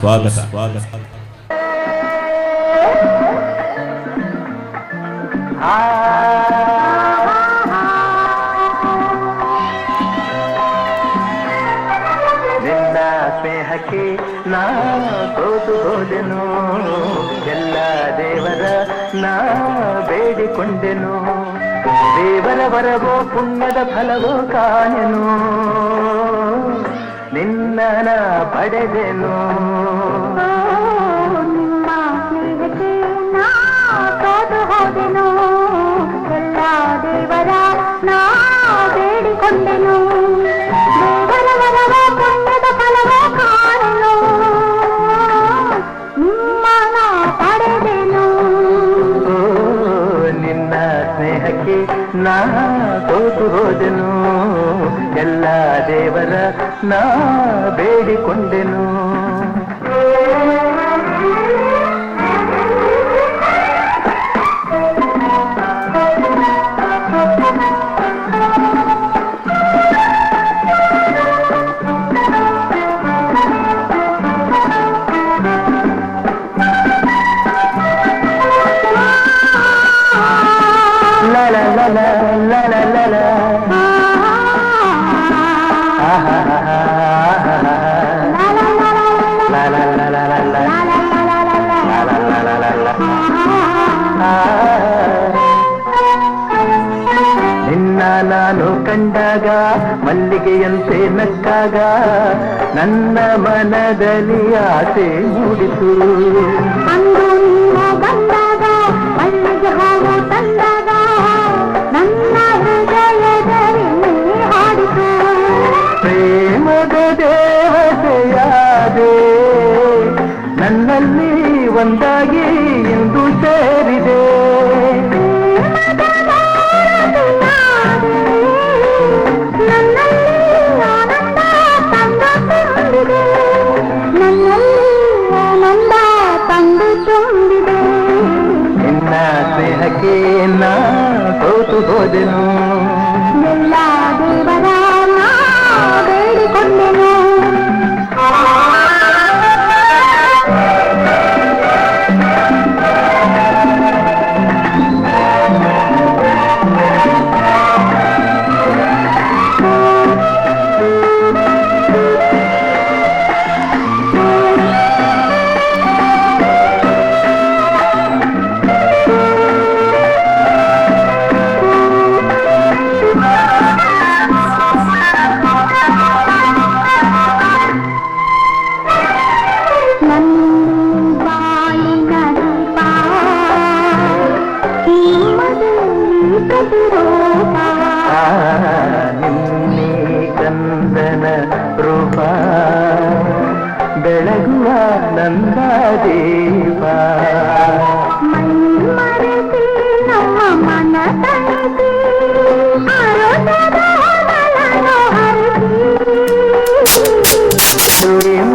ಸ್ವಾಗತ ಸ್ವಾಗತ ನಿನ್ನ ಸ್ನೇಹಕ್ಕೆ ನಾ ಸೋತು ಹೋದೆನು ಎಲ್ಲ ದೇವರ ನಾ ಬೇಡಿಕೊಂಡೆನು ದೇವರ ವರವೋ ಪುಣ್ಯದ ಫಲವೋ ಕಾಣೆನು ನಿನ್ನ ನಾ ಪಡೆದೆನು ನಿಮ್ಮ ಸ್ನೇಹಕ್ಕೆ ನಾ ಸೋತು ಹೋದೆನು ಎಲ್ಲ ದೇವರ ನಾ ಬೇಡಿಕೊಂಡೆನು ನಾ ಸೋತು ಹೋದೆನು. ಎಲ್ಲ ದೇವರ ನಾ ಬೇಡಿಕೊಂಡೆನು. ನಿನ್ನ ನಾನು ಕಂಡಾಗ ಮಲ್ಲಿಗೆಯಂತೆ ನಕ್ಕಾಗ ನನ್ನ ಮನದಲ್ಲಿ ಆಸೆ ಮೂಡಿತು ಅಂದು ಬಂದಾಗ ಮಲ್ಲಿಗೆ ಹೂವು ತಂದಾಗ ನನ್ನ ಹೃದಯದಲ್ಲಿ ಹಾಡಿತು ಪ್ರೇಮದ ದೇವತೆಯಾದೆ ನನ್ನಲ್ಲಿ ಒಂದಾಗಿ ನಿನ್ನ ಸ್ನೇಹಕ್ಕೆ ನಾ ಸೋತು ಹೋದೆನು ಎಲ್ಲ ದೇವರ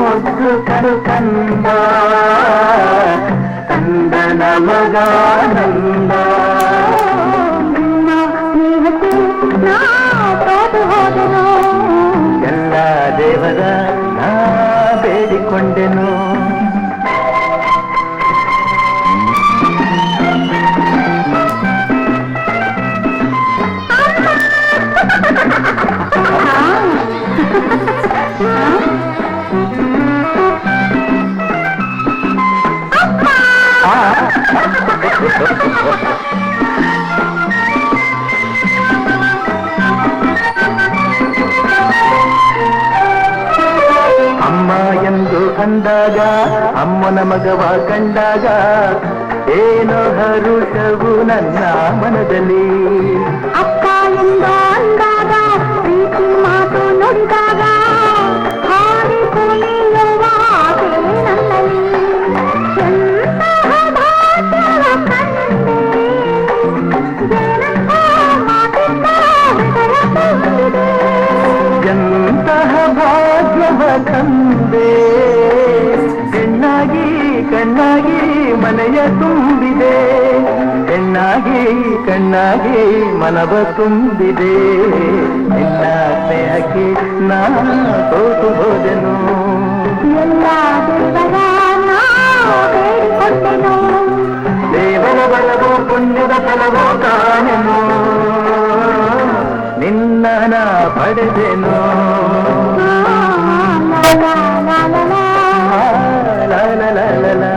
రోజు కడుకంద కందన మగానంద. ಎಲ್ಲ ದೇವರ ಬೇಡಿಕೊಂಡೆನು ಕಂಡಾಗ ಅಮ್ಮನ ಮಗವ ಕಂಡಾಗ ಏನೋ ಹರುಷವು ನನ್ನ ಮನದಲ್ಲಿ ಅಕ್ಕ ಎಂದೋ ಅಂದಾಗ ಪ್ರೀತಿ ಮಾತು ನೋಡಿದಾಗ ಎಂತಹ ಭಾಗ್ಯವ ತಂದೆ ಕಣ್ಣಾಗಿ ಮನೆಯ ತುಂಬಿದೆ ಕಣ್ಣಾಗಿ ಕಣ್ಣಾಗಿ ಮನವ ತುಂಬಿದೆ ಎಲ್ಲ ಸ್ನೇಹಕ್ಕೆ ನಾನು ತೋತು ಹೋದೆನು ದೇವರ ಬಲವೋ ಪುಣ್ಯದ ಫಲವೋ ಕಾಣೆನು ನಿನ್ನ ಪಡೆದೆನು la la la la